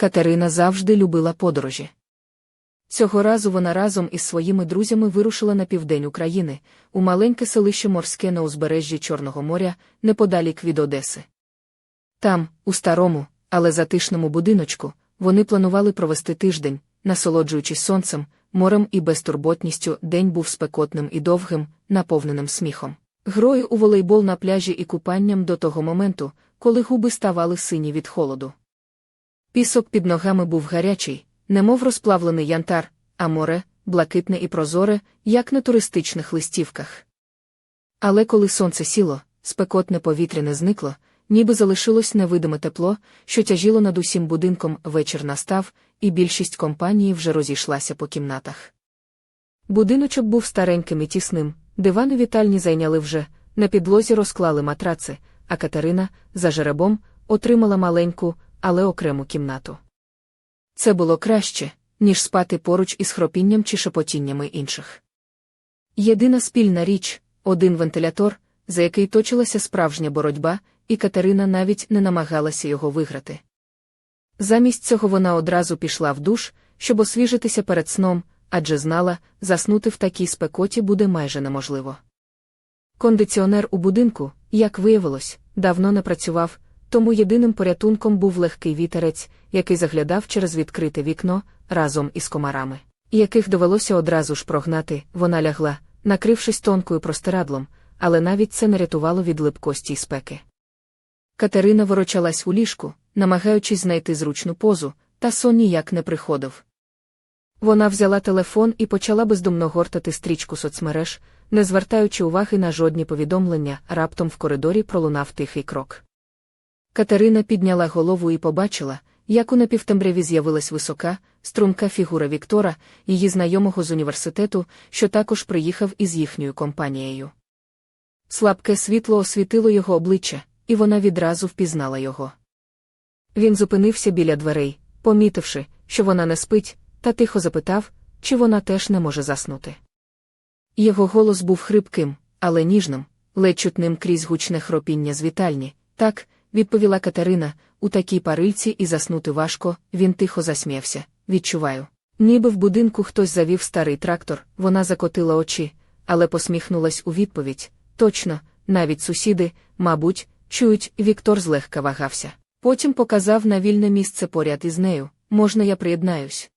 Катерина завжди любила подорожі. Цього разу вона разом із своїми друзями вирушила на південь України, у маленьке селище морське на узбережжі Чорного моря, неподалік від Одеси. Там, у старому, але затишному будиночку, вони планували провести тиждень, насолоджуючись сонцем, морем і безтурботністю, день був спекотним і довгим, наповненим сміхом. Грою у волейбол на пляжі і купанням до того моменту, коли губи ставали сині від холоду. Пісок під ногами був гарячий, немов розплавлений янтар, а море блакитне і прозоре, як на туристичних листівках. Але коли сонце сіло, спекотне повітря не зникло, ніби залишилось невидиме тепло, що тяжіло над усім будинком вечір настав, і більшість компанії вже розійшлася по кімнатах. Будиночок був стареньким і тісним, дивани вітальні зайняли вже, на підлозі розклали матраци, а Катерина, за жеребом, отримала маленьку, але окрему кімнату. Це було краще, ніж спати поруч із хропінням чи шепотіннями інших. Єдина спільна річ один вентилятор, за який точилася справжня боротьба, і Катерина навіть не намагалася його виграти. Замість цього вона одразу пішла в душ, щоб освіжитися перед сном, адже знала, заснути в такій спекоті буде майже неможливо. Кондиціонер у будинку, як виявилось, давно не працював, тому єдиним порятунком був легкий вітерець, який заглядав через відкрите вікно разом із комарами, яких довелося одразу ж прогнати, вона лягла, накрившись тонкою простирадлом, але навіть це не рятувало від липкості й спеки. Катерина ворочалась у ліжку, намагаючись знайти зручну позу, та сон ніяк не приходив. Вона взяла телефон і почала бездумно гортати стрічку соцмереж, не звертаючи уваги на жодні повідомлення, раптом в коридорі пролунав тихий крок. Катерина підняла голову і побачила, як у напівтембряві з'явилась висока, струнка фігура Віктора, її знайомого з університету, що також приїхав із їхньою компанією. Слабке світло освітило його обличчя, і вона відразу впізнала його. Він зупинився біля дверей, помітивши, що вона не спить, та тихо запитав, чи вона теж не може заснути. Його голос був хрипким, але ніжним, ледь чутним крізь гучне хропіння з вітальні. Так, відповіла Катерина, у такій парильці і заснути важко, він тихо засміявся. Відчуваю. Ніби в будинку хтось завів старий трактор, вона закотила очі, але посміхнулась у відповідь. Точно, навіть сусіди, мабуть, чують, Віктор злегка вагався. Потім показав на вільне місце поряд із нею можна, я приєднаюсь.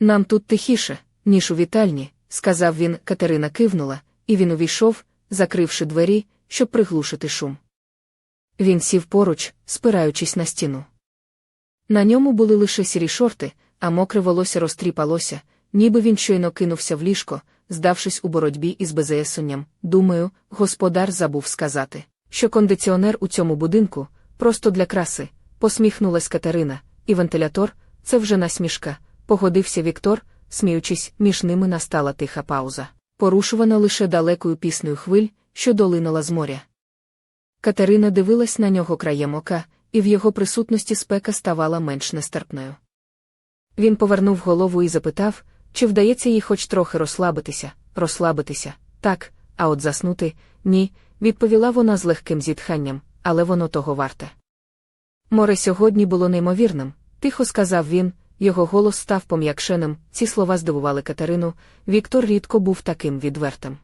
Нам тут тихіше, ніж у вітальні, сказав він, Катерина кивнула, і він увійшов, закривши двері, щоб приглушити шум. Він сів поруч, спираючись на стіну. На ньому були лише сірі шорти, а мокре волосся розтріпалося, ніби він щойно кинувся в ліжко, здавшись у боротьбі із безеясонням. Думаю, господар забув сказати, що кондиціонер у цьому будинку просто для краси, посміхнулась Катерина, і вентилятор це вже насмішка, погодився Віктор, сміючись, між ними настала тиха пауза, порушувана лише далекою піснею хвиль, що долинула з моря. Катерина дивилась на нього краєм ока, і в його присутності спека ставала менш нестерпною. Він повернув голову і запитав, чи вдається їй хоч трохи розслабитися, розслабитися, так, а от заснути ні, відповіла вона з легким зітханням, але воно того варте. Море сьогодні було неймовірним, тихо сказав він, його голос став пом'якшеним, ці слова здивували Катерину, Віктор рідко був таким відвертим.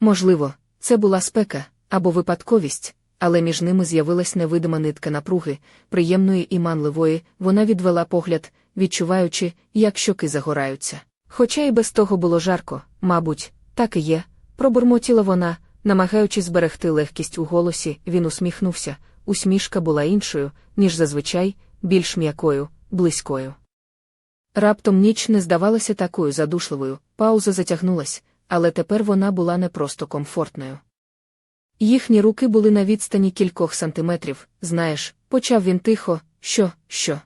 Можливо, це була спека або випадковість, але між ними з'явилась невидима нитка напруги, приємної і манливої, вона відвела погляд, відчуваючи, як щоки загораються. Хоча і без того було жарко, мабуть, так і є, пробурмотіла вона, намагаючись зберегти легкість у голосі, він усміхнувся. Усмішка була іншою, ніж зазвичай, більш м'якою, близькою. Раптом ніч не здавалася такою задушливою, пауза затягнулась, але тепер вона була не просто комфортною. Їхні руки були на відстані кількох сантиметрів, знаєш, почав він тихо, що, що.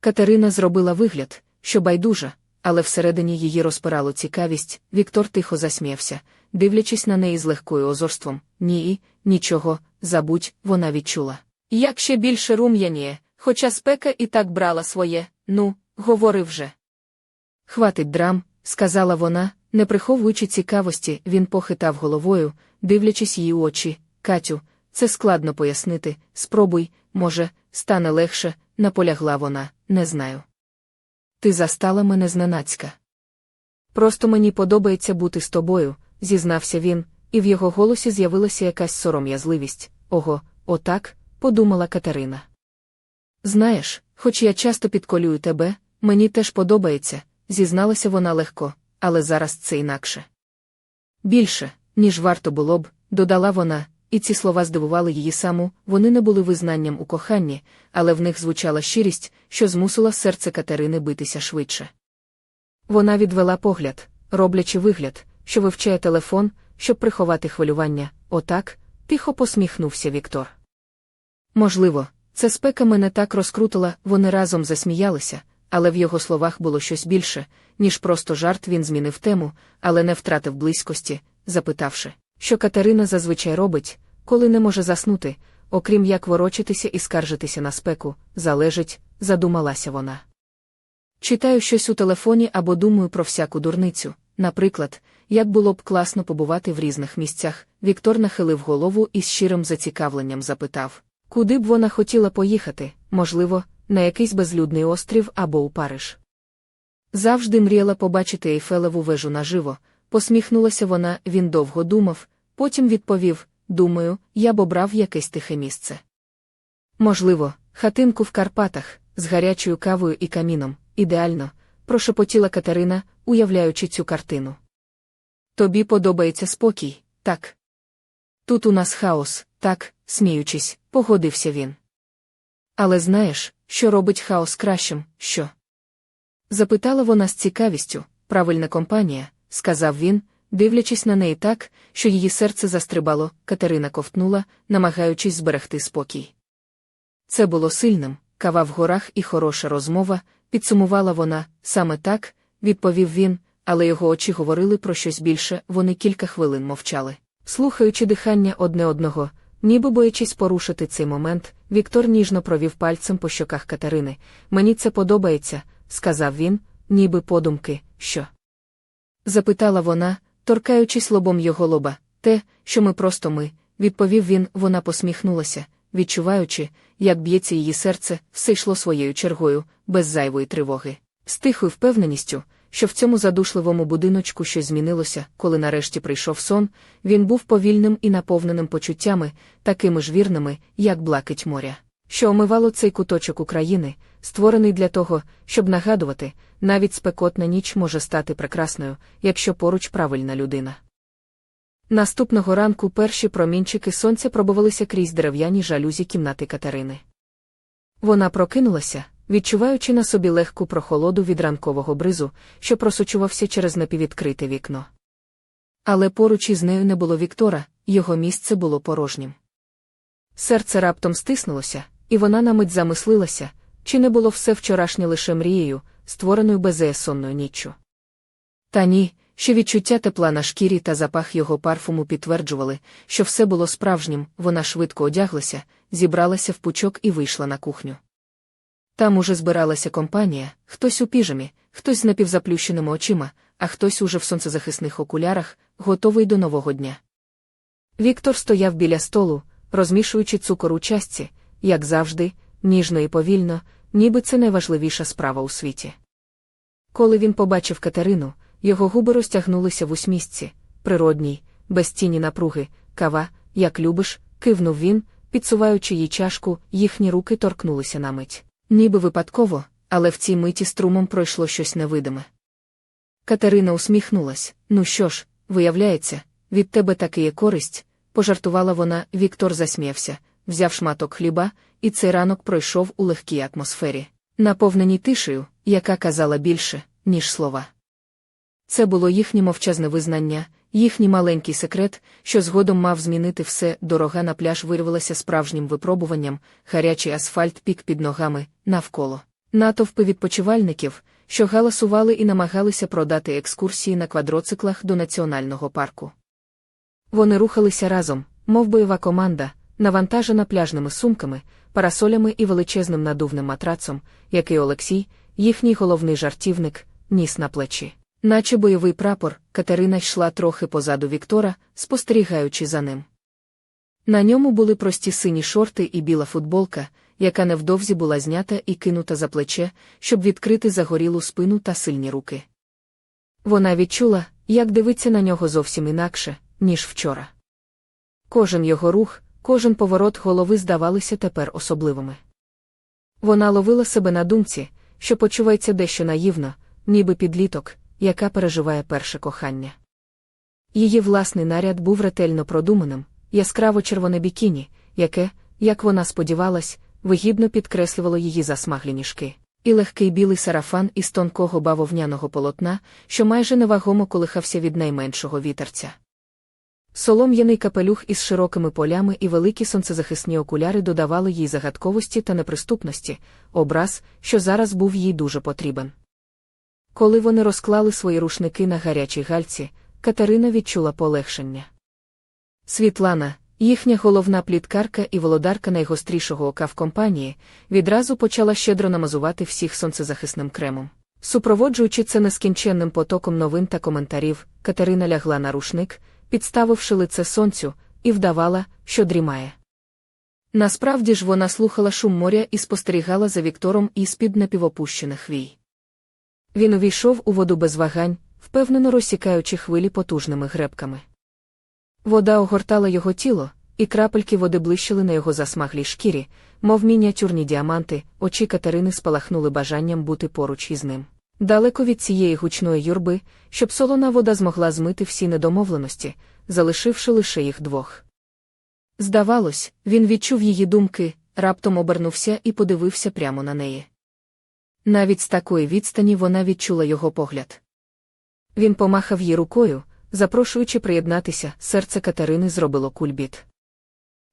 Катерина зробила вигляд, що байдужа, але всередині її розпирало цікавість, Віктор тихо засміявся, дивлячись на неї з легкою озорством. Ні, нічого, забудь, вона відчула. Як ще більше рум'яніє, хоча спека і так брала своє, ну, говори вже. Хватить драм, сказала вона, не приховуючи цікавості, він похитав головою, дивлячись її очі. Катю, це складно пояснити. Спробуй, може, стане легше, наполягла вона, не знаю. Ти застала мене зненацька. Просто мені подобається бути з тобою, зізнався він, і в його голосі з'явилася якась сором'язливість. Ого, отак, подумала Катерина. Знаєш, хоч я часто підколюю тебе, мені теж подобається, зізналася вона легко, але зараз це інакше. Більше, ніж варто було б, додала вона, і ці слова здивували її саму, вони не були визнанням у коханні, але в них звучала щирість, що змусила серце Катерини битися швидше. Вона відвела погляд, роблячи вигляд, що вивчає телефон, щоб приховати хвилювання. Отак, тихо посміхнувся Віктор. Можливо, це спека мене так розкрутила, вони разом засміялися, але в його словах було щось більше, ніж просто жарт він змінив тему, але не втратив близькості, запитавши, що Катерина зазвичай робить, коли не може заснути, окрім як ворочитися і скаржитися на спеку, залежить, задумалася вона. Читаю щось у телефоні або думаю про всяку дурницю. Наприклад, як було б класно побувати в різних місцях, Віктор нахилив голову і з щирим зацікавленням запитав, куди б вона хотіла поїхати, можливо, на якийсь безлюдний острів або у Париж. Завжди мріяла побачити Ейфелеву вежу наживо, посміхнулася вона, він довго думав, потім відповів Думаю, я б обрав якесь тихе місце. Можливо, хатинку в Карпатах, з гарячою кавою і каміном, ідеально, прошепотіла Катерина, уявляючи цю картину. Тобі подобається спокій, так. Тут у нас хаос, так, сміючись, погодився він. Але знаєш, що робить хаос кращим, що? Запитала вона з цікавістю, правильна компанія, сказав він, дивлячись на неї так, що її серце застрибало, Катерина ковтнула, намагаючись зберегти спокій. Це було сильним, кава в горах і хороша розмова, підсумувала вона, саме так, відповів він, але його очі говорили про щось більше, вони кілька хвилин мовчали. Слухаючи дихання одне одного, ніби боячись порушити цей момент, Віктор ніжно провів пальцем по щоках Катерини. Мені це подобається, сказав він, ніби подумки, що. Запитала вона, торкаючись лобом його лоба, те, що ми просто ми, відповів він, вона посміхнулася, відчуваючи, як б'ється її серце, все йшло своєю чергою, без зайвої тривоги, з тихою впевненістю, що в цьому задушливому будиночку щось змінилося, коли нарешті прийшов сон, він був повільним і наповненим почуттями, такими ж вірними, як блакить моря, що омивало цей куточок України, створений для того, щоб нагадувати, навіть спекотна ніч може стати прекрасною, якщо поруч правильна людина. Наступного ранку перші промінчики сонця пробувалися крізь дерев'яні жалюзі кімнати Катерини. Вона прокинулася, відчуваючи на собі легку прохолоду від ранкового бризу, що просочувався через напіввідкрите вікно. Але поруч із нею не було Віктора, його місце було порожнім. Серце раптом стиснулося, і вона на мить замислилася, чи не було все вчорашнє лише мрією, створеною безеясонною ніччю. Та ні, що відчуття тепла на шкірі та запах його парфуму підтверджували, що все було справжнім, вона швидко одяглася, зібралася в пучок і вийшла на кухню. Там уже збиралася компанія, хтось у піжамі, хтось з напівзаплющеними очима, а хтось уже в сонцезахисних окулярах, готовий до нового дня. Віктор стояв біля столу, розмішуючи цукор у частці, як завжди, ніжно і повільно, ніби це найважливіша справа у світі. Коли він побачив Катерину, його губи розтягнулися в усмісці, природній, без тіні напруги, кава, як любиш, кивнув він, підсуваючи їй чашку, їхні руки торкнулися на мить. Ніби випадково, але в цій миті струмом пройшло щось невидиме. Катерина усміхнулась. Ну що ж, виявляється, від тебе таки є користь, пожартувала вона, Віктор засміявся, взяв шматок хліба, і цей ранок пройшов у легкій атмосфері, наповненій тишею, яка казала більше, ніж слова. Це було їхнє мовчазне визнання, їхній маленький секрет, що згодом мав змінити все, дорога на пляж вирвалася справжнім випробуванням, гарячий асфальт пік під ногами, навколо. Натовпи відпочивальників, що галасували і намагалися продати екскурсії на квадроциклах до національного парку. Вони рухалися разом, мов бойова команда, навантажена пляжними сумками, парасолями і величезним надувним матрацом, який Олексій, їхній головний жартівник, ніс на плечі. Наче бойовий прапор, Катерина йшла трохи позаду Віктора, спостерігаючи за ним. На ньому були прості сині шорти і біла футболка, яка невдовзі була знята і кинута за плече, щоб відкрити загорілу спину та сильні руки. Вона відчула, як дивиться на нього зовсім інакше, ніж вчора. Кожен його рух, кожен поворот голови здавалися тепер особливими. Вона ловила себе на думці, що почувається дещо наївно, ніби підліток, яка переживає перше кохання. Її власний наряд був ретельно продуманим, яскраво червоне бікіні, яке, як вона сподівалась, вигідно підкреслювало її засмаглі ніжки, і легкий білий сарафан із тонкого бавовняного полотна, що майже невагомо колихався від найменшого вітерця. Солом'яний капелюх із широкими полями і великі сонцезахисні окуляри додавали їй загадковості та неприступності, образ, що зараз був їй дуже потрібен. Коли вони розклали свої рушники на гарячій гальці, Катерина відчула полегшення. Світлана, їхня головна пліткарка і володарка найгострішого ока в компанії, відразу почала щедро намазувати всіх сонцезахисним кремом. Супроводжуючи це нескінченним потоком новин та коментарів, Катерина лягла на рушник, підставивши лице сонцю, і вдавала, що дрімає. Насправді ж вона слухала шум моря і спостерігала за Віктором із-під напівопущених вій. Він увійшов у воду без вагань, впевнено розсікаючи хвилі потужними гребками. Вода огортала його тіло, і крапельки води блищили на його засмаглій шкірі, мов мініатюрні діаманти, очі Катерини спалахнули бажанням бути поруч із ним. Далеко від цієї гучної юрби, щоб солона вода змогла змити всі недомовленості, залишивши лише їх двох. Здавалось, він відчув її думки, раптом обернувся і подивився прямо на неї. Навіть з такої відстані вона відчула його погляд. Він помахав їй рукою, запрошуючи приєднатися, серце Катерини зробило кульбіт.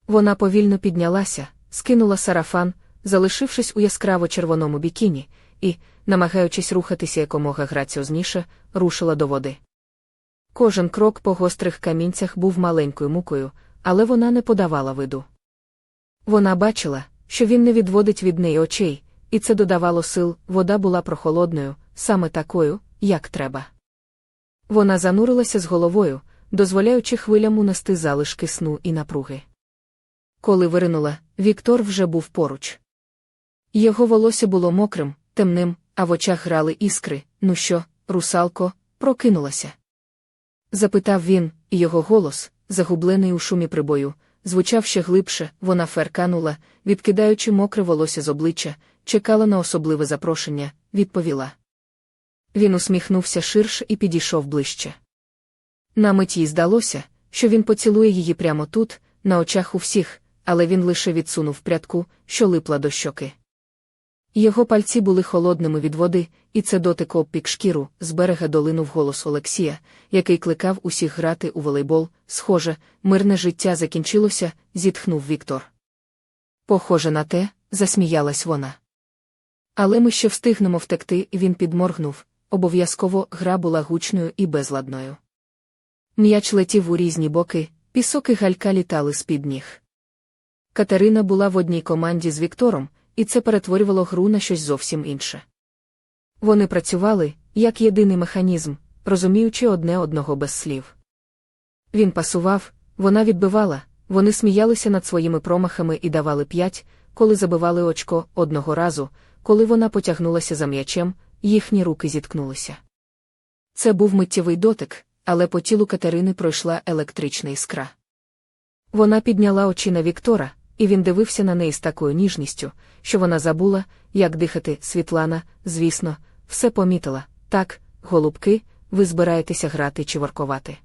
Вона повільно піднялася, скинула сарафан, залишившись у яскраво червоному бікіні, і, намагаючись рухатися якомога граціозніше, рушила до води. Кожен крок по гострих камінцях був маленькою мукою, але вона не подавала виду. Вона бачила, що він не відводить від неї очей, і це додавало сил, вода була прохолодною, саме такою, як треба. Вона занурилася з головою, дозволяючи хвилям унести залишки сну і напруги. Коли виринула, Віктор вже був поруч. Його волосся було мокрим, темним, а в очах грали іскри. Ну що, русалко, прокинулася? Запитав він, і його голос, загублений у шумі прибою, звучав ще глибше, вона ферканула, відкидаючи мокре волосся з обличчя, чекала на особливе запрошення, відповіла. Він усміхнувся ширше і підійшов ближче. На мить їй здалося, що він поцілує її прямо тут, на очах у всіх, але він лише відсунув прядку, що липла до щоки. Його пальці були холодними від води, і це дотик обпік шкіру, з берега долинув голос Олексія, який кликав усіх грати у волейбол. Схоже, мирне життя закінчилося, зітхнув Віктор. Похоже на те, засміялась вона. Але ми ще встигнемо втекти, він підморгнув. Обов'язково гра була гучною і безладною. М'яч летів у різні боки, пісок і галька літали з під ніг. Катерина була в одній команді з Віктором, і це перетворювало гру на щось зовсім інше. Вони працювали, як єдиний механізм, розуміючи одне одного без слів. Він пасував, вона відбивала, вони сміялися над своїми промахами і давали п'ять, коли забивали очко одного разу, коли вона потягнулася за м'ячем, їхні руки зіткнулися. Це був миттєвий дотик, але по тілу Катерини пройшла електрична іскра. Вона підняла очі на Віктора, і він дивився на неї з такою ніжністю, що вона забула, як дихати, Світлана, звісно, все помітила. Так, голубки, ви збираєтеся грати чи воркувати.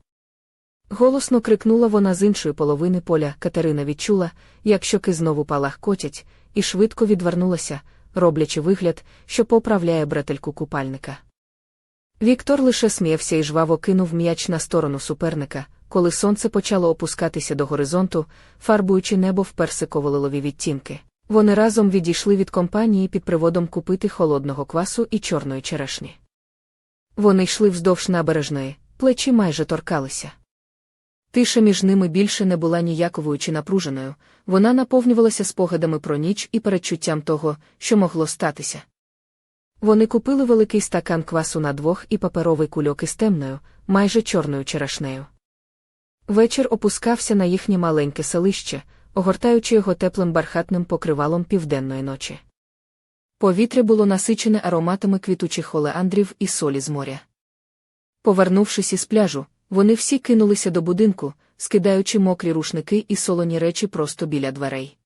Голосно крикнула вона з іншої половини поля. Катерина відчула, як щоки знову палахкотять, і швидко відвернулася, роблячи вигляд, що поправляє бретельку купальника. Віктор лише сміявся і жваво кинув м'яч на сторону суперника, коли сонце почало опускатися до горизонту, фарбуючи небо в персиково-лилові відтінки. Вони разом відійшли від компанії під приводом купити холодного квасу і чорної черешні. Вони йшли вздовж набережної, плечі майже торкалися. Тиша між ними більше не була ніяковою чи напруженою, вона наповнювалася спогадами про ніч і передчуттям того, що могло статися. Вони купили великий стакан квасу на двох і паперовий кульок із темною, майже чорною черешнею. Вечір опускався на їхнє маленьке селище, огортаючи його теплим бархатним покривалом південної ночі. Повітря було насичене ароматами квітучих олеандрів і солі з моря. Повернувшись із пляжу, вони всі кинулися до будинку, скидаючи мокрі рушники і солоні речі просто біля дверей.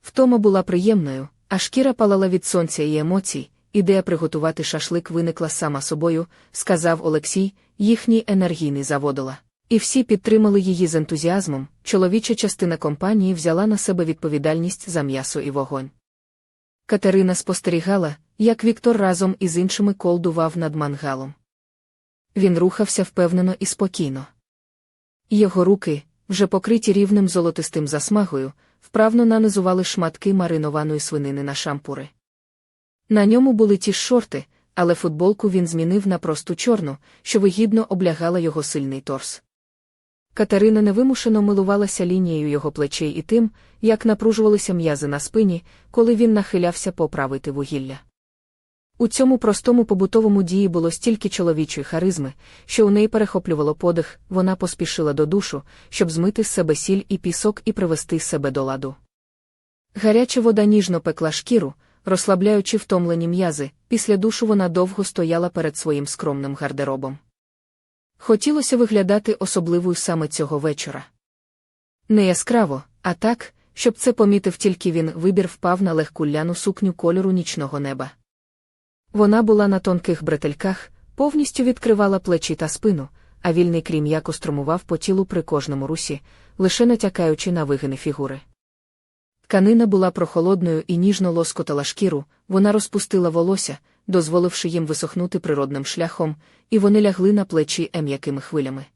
Втома була приємною, а шкіра палала від сонця і емоцій. Ідея приготувати шашлик виникла сама собою, сказав Олексій, їхній енергійний заводила. І всі підтримали її з ентузіазмом. Чоловіча частина компанії взяла на себе відповідальність за м'ясо і вогонь. Катерина спостерігала, як Віктор разом із іншими колдував над мангалом. Він рухався впевнено і спокійно. Його руки, вже покриті рівним золотистим засмагою, вправно нанизували шматки маринованої свинини на шампури. На ньому були ті ж шорти, але футболку він змінив на просту чорну, що вигідно облягала його сильний торс. Катерина невимушено милувалася лінією його плечей і тим, як напружувалися м'язи на спині, коли він нахилявся поправити вугілля. У цьому простому побутовому дії було стільки чоловічої харизми, що у неї перехоплювало подих, вона поспішила до душу, щоб змити з себе сіль і пісок і привести себе до ладу. Гаряча вода ніжно пекла шкіру, розслабляючи втомлені м'язи, після душу вона довго стояла перед своїм скромним гардеробом. Хотілося виглядати особливою саме цього вечора. Не яскраво, а так, щоб це помітив тільки він вибір впав на легку ляну сукню кольору нічного неба. Вона була на тонких бретельках, повністю відкривала плечі та спину, а вільний крім яко струмував по тілу при кожному русі, лише натякаючи на вигини фігури. Тканина була прохолодною і ніжно лоскотала шкіру, вона розпустила волосся, дозволивши їм висохнути природним шляхом, і вони лягли на плечі ем'якими хвилями.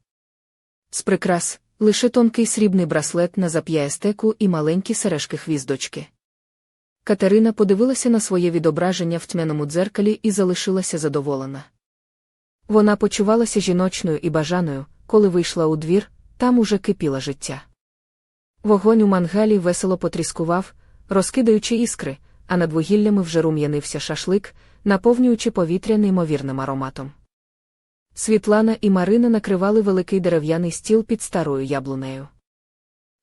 З прикрас лише тонкий срібний браслет на зап'ястеку і маленькі сережки хвіздочки. Катерина подивилася на своє відображення в тьмяному дзеркалі і залишилася задоволена. Вона почувалася жіночною і бажаною, коли вийшла у двір, там уже кипіло життя. Вогонь у мангалі весело потріскував, розкидаючи іскри, а над вугіллями вже рум'янився шашлик, наповнюючи повітря неймовірним ароматом. Світлана і Марина накривали великий дерев'яний стіл під старою яблунею.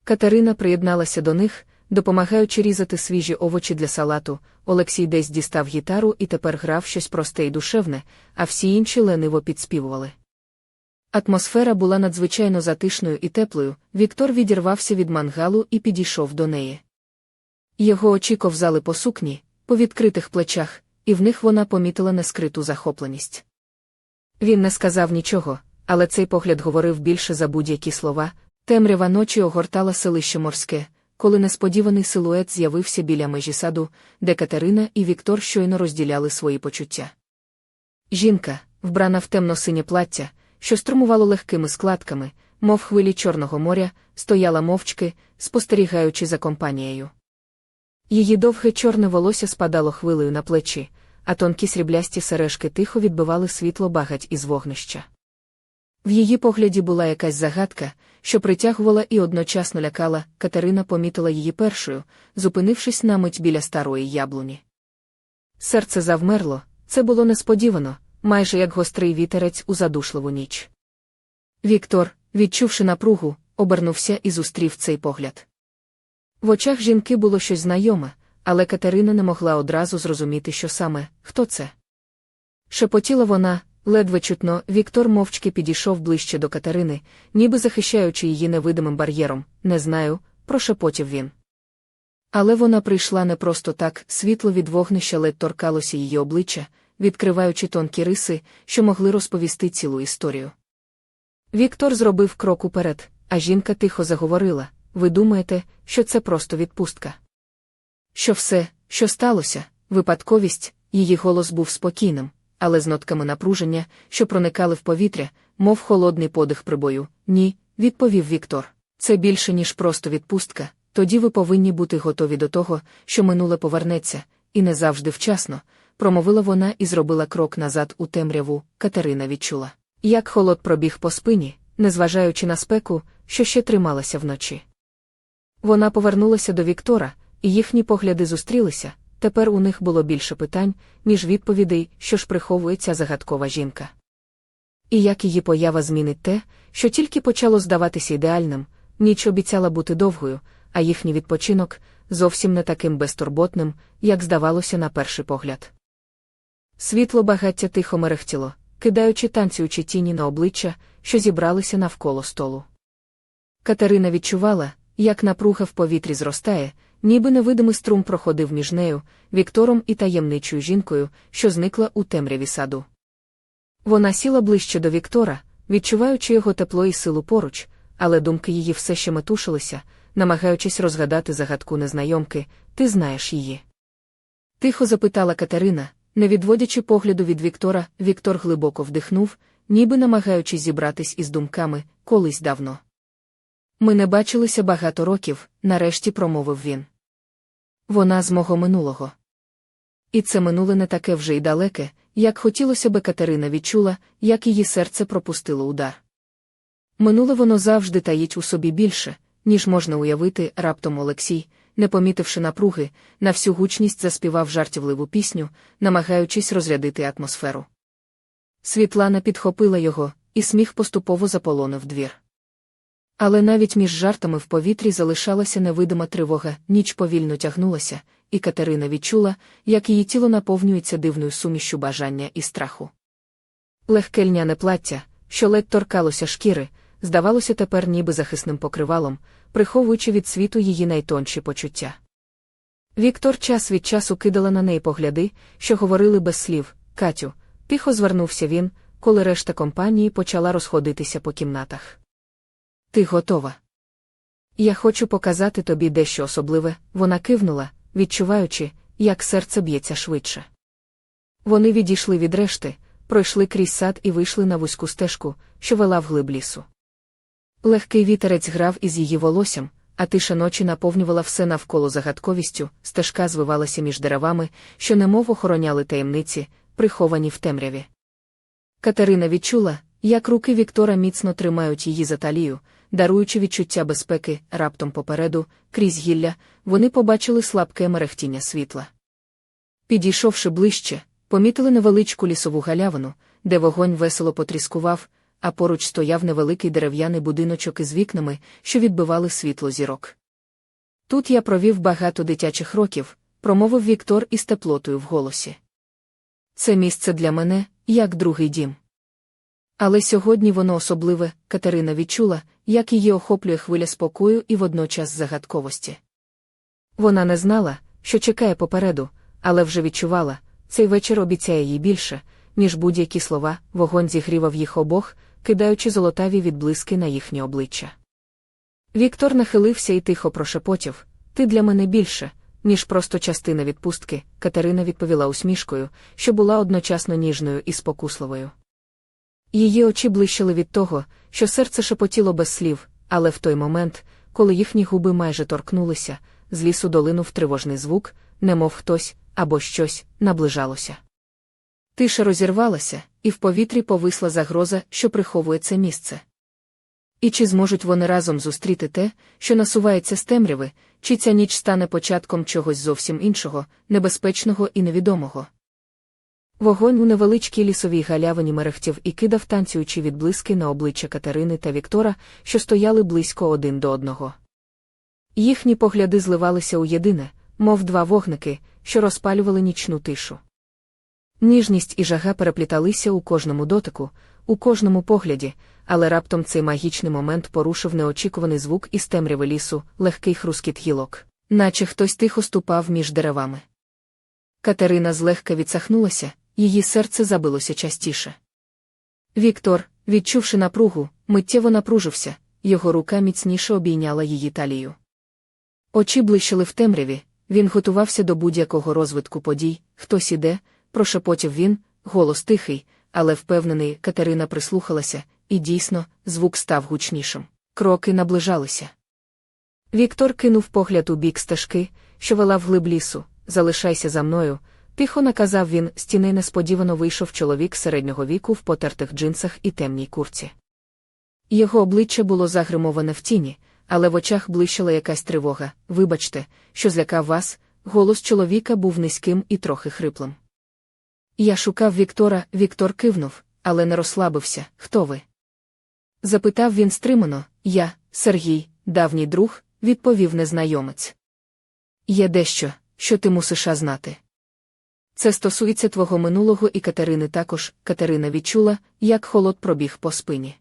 Катерина приєдналася до них, допомагаючи різати свіжі овочі для салату. Олексій десь дістав гітару і тепер грав щось просте і душевне, а всі інші лениво підспівували. Атмосфера була надзвичайно затишною і теплою. Віктор відірвався від мангалу і підійшов до неї. Його очі ковзали по сукні, по відкритих плечах, і в них вона помітила нескриту захопленість. Він не сказав нічого, але цей погляд говорив більше за будь-які слова. Темрява ночі огортала селище морське, коли несподіваний силует з'явився біля межі саду, де Катерина і Віктор щойно розділяли свої почуття. Жінка, вбрана в темно-синє плаття, що струмувало легкими складками, мов хвилі Чорного моря, стояла мовчки, спостерігаючи за компанією. Її довге чорне волосся спадало хвилею на плечі, а тонкі сріблясті сережки тихо відбивали світло багать із вогнища. В її погляді була якась загадка, що притягувала і одночасно лякала, Катерина помітила її першою, зупинившись на мить біля старої яблуні. Серце завмерло, це було несподівано, майже як гострий вітерець у задушливу ніч. Віктор, відчувши напругу, обернувся і зустрів цей погляд. В очах жінки було щось знайоме, але Катерина не могла одразу зрозуміти, що саме, хто це. Шепотіла вона, ледве чутно, Віктор мовчки підійшов ближче до Катерини, ніби захищаючи її невидимим бар'єром, не знаю, прошепотів він. Але вона прийшла не просто так, світло від вогнища ледь торкалося її обличчя, відкриваючи тонкі риси, що могли розповісти цілу історію. Віктор зробив крок уперед, а жінка тихо заговорила ви думаєте, що це просто відпустка? Що все, що сталося, випадковість, її голос був спокійним, але з нотками напруження, що проникали в повітря, мов холодний подих прибою. Ні, відповів Віктор. Це більше, ніж просто відпустка, тоді ви повинні бути готові до того, що минуле повернеться, і не завжди вчасно, промовила вона і зробила крок назад у темряву. Катерина відчула, як холод пробіг по спині, незважаючи на спеку, що ще трималася вночі. Вона повернулася до Віктора, і їхні погляди зустрілися. Тепер у них було більше питань, ніж відповідей, що ж приховує ця загадкова жінка. І як її поява змінить те, що тільки почало здаватися ідеальним, ніч обіцяла бути довгою, а їхній відпочинок зовсім не таким безтурботним, як здавалося на перший погляд. Світло багаття тихо мерехтіло, кидаючи танцюючі тіні на обличчя, що зібралися навколо столу. Катерина відчувала, як напруга в повітрі зростає, ніби невидимий струм проходив між нею, Віктором і таємничою жінкою, що зникла у темряві саду. Вона сіла ближче до Віктора, відчуваючи його тепло і силу поруч, але думки її все ще метушилися, намагаючись розгадати загадку незнайомки, ти знаєш її. Тихо запитала Катерина, не відводячи погляду від Віктора, Віктор глибоко вдихнув, ніби намагаючись зібратись із думками колись давно. Ми не бачилися багато років, нарешті промовив він. Вона з мого минулого. І це минуле не таке вже й далеке, як хотілося би Катерина відчула, як її серце пропустило удар. Минуле воно завжди таїть у собі більше, ніж можна уявити, раптом Олексій, не помітивши напруги, на всю гучність заспівав жартівливу пісню, намагаючись розрядити атмосферу. Світлана підхопила його, і сміх поступово заполонив двір. Але навіть між жартами в повітрі залишалася невидима тривога, ніч повільно тягнулася, і Катерина відчула, як її тіло наповнюється дивною сумішю бажання і страху. Легке льняне плаття, що ледь торкалося шкіри, здавалося тепер ніби захисним покривалом, приховуючи від світу її найтонші почуття. Віктор час від часу кидала на неї погляди, що говорили без слів Катю, тихо звернувся він, коли решта компанії почала розходитися по кімнатах. Ти готова. Я хочу показати тобі дещо особливе, вона кивнула, відчуваючи, як серце б'ється швидше. Вони відійшли від решти, пройшли крізь сад і вийшли на вузьку стежку, що вела вглиб лісу. Легкий вітерець грав із її волоссям, а тиша ночі наповнювала все навколо загадковістю, стежка звивалася між деревами, що немов охороняли таємниці, приховані в темряві. Катерина відчула, як руки Віктора міцно тримають її за талію, даруючи відчуття безпеки, раптом попереду, крізь гілля, вони побачили слабке мерехтіння світла. Підійшовши ближче, помітили невеличку лісову галявину, де вогонь весело потріскував, а поруч стояв невеликий дерев'яний будиночок із вікнами, що відбивали світло зірок. Тут я провів багато дитячих років, промовив Віктор із теплотою в голосі. Це місце для мене, як другий дім. Але сьогодні воно особливе, Катерина відчула, як її охоплює хвиля спокою і водночас загадковості. Вона не знала, що чекає попереду, але вже відчувала, цей вечір обіцяє їй більше, ніж будь-які слова, вогонь зігрівав їх обох, кидаючи золотаві відблиски на їхнє обличчя. Віктор нахилився і тихо прошепотів Ти для мене більше, ніж просто частина відпустки, Катерина відповіла усмішкою, що була одночасно ніжною і спокусливою. Її очі блищили від того, що серце шепотіло без слів, але в той момент, коли їхні губи майже торкнулися, з лісу долинув тривожний звук, немов хтось або щось наближалося. Тиша розірвалася, і в повітрі повисла загроза, що приховує це місце. І чи зможуть вони разом зустріти те, що насувається з темряви, чи ця ніч стане початком чогось зовсім іншого, небезпечного і невідомого? Вогонь у невеличкій лісовій галявині мерехтів і кидав танцюючі відблиски на обличчя Катерини та Віктора, що стояли близько один до одного. Їхні погляди зливалися у єдине, мов два вогники, що розпалювали нічну тишу. Ніжність і жага перепліталися у кожному дотику, у кожному погляді, але раптом цей магічний момент порушив неочікуваний звук із темряви лісу, легкий хрускіт гілок, наче хтось тихо ступав між деревами. Катерина злегка відсахнулася, її серце забилося частіше. Віктор, відчувши напругу, миттєво напружився, його рука міцніше обійняла її талію. Очі блищили в темряві, він готувався до будь-якого розвитку подій, хтось іде, прошепотів він, голос тихий, але впевнений, Катерина прислухалася, і дійсно, звук став гучнішим. Кроки наближалися. Віктор кинув погляд у бік стежки, що вела вглиб лісу. Залишайся за мною, тихо наказав він, стіни несподівано вийшов чоловік середнього віку в потертих джинсах і темній курці. Його обличчя було загримоване в тіні, але в очах блищала якась тривога. Вибачте, що злякав вас, голос чоловіка був низьким і трохи хриплим. Я шукав Віктора, Віктор кивнув, але не розслабився. Хто ви? Запитав він стримано, я, Сергій, давній друг, відповів незнайомець. Є дещо, що ти мусиш знати. Це стосується твого минулого і Катерини також. Катерина відчула, як холод пробіг по спині.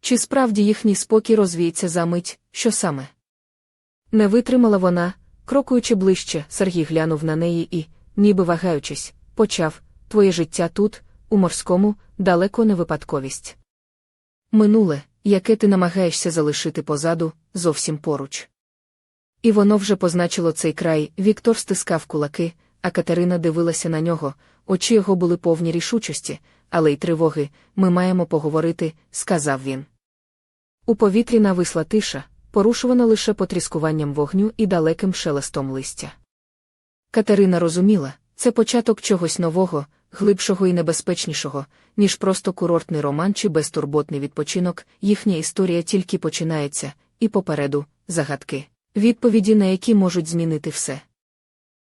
Чи справді їхній спокій розвіється за мить, що саме? Не витримала вона, крокуючи ближче, Сергій глянув на неї і, ніби вагаючись, почав Твоє життя тут, у морському, далеко не випадковість. Минуле, яке ти намагаєшся залишити позаду, зовсім поруч. І воно вже позначило цей край, Віктор стискав кулаки, а Катерина дивилася на нього, очі його були повні рішучості, але й тривоги. Ми маємо поговорити, сказав він. У повітрі нависла тиша, порушувана лише потріскуванням вогню і далеким шелестом листя. Катерина розуміла, це початок чогось нового, глибшого і небезпечнішого, ніж просто курортний роман чи безтурботний відпочинок, їхня історія тільки починається, і попереду загадки, відповіді на які можуть змінити все.